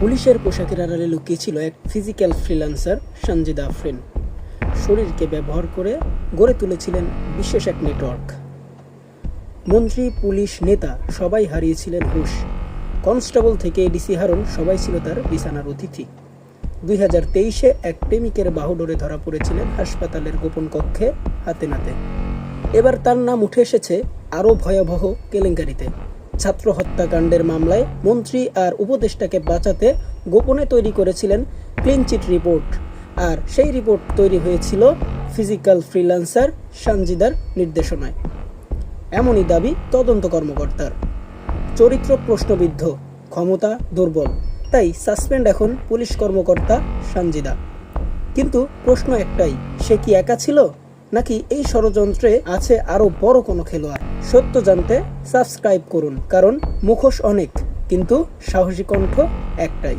পুলিশের পোশাকের আড়ালে লুকিয়ে ছিল এক ফিজিক্যাল ফ্রিল্যান্সার সঞ্জিদা আফরিন। শরীরকে ব্যবহার করে গড়ে তুলেছিলেন বিশেষ এক নেটওয়ার্ক মন্ত্রী, পুলিশ, নেতা সবাই হারিয়েছিলেন হুশ। কনস্টেবল থেকে ডিসি হারুন সবাই ছিল তার বিছানার অতিথি। দুই হাজার তেইশে এক প্রেমিকের বাহুডোরে ধরা পড়েছিলেন হাসপাতালের গোপন কক্ষে হাতে নাতে। এবার তার নাম উঠে এসেছে আরও ভয়াবহ কেলেঙ্কারিতে। ছাত্র হত্যাকাণ্ডের মামলায় মন্ত্রী আর উপদেষ্টাকে বাঁচাতে গোপনে তৈরি করেছিলেন ক্লিনচিট রিপোর্ট আর সেই রিপোর্ট তৈরি হয়েছিল ফিজিক্যাল ফ্রিল্যান্সার সানজিদার নির্দেশনায়। এমনই দাবি তদন্ত কর্মকর্তার। চরিত্র প্রশ্নবিদ্ধ, ক্ষমতা দুর্বল, তাই সাসপেন্ড এখন পুলিশ কর্মকর্তা সানজিদা। কিন্তু প্রশ্ন একটাই, সে কি একা ছিল? নাকি এই ষড়যন্ত্রে আছে আরও বড় কোনো খেলোয়াড়? সত্য জানতে সাবস্ক্রাইব করুন, কারণ মুখোশ অনেক, কিন্তু সাহসী কণ্ঠ একটাই।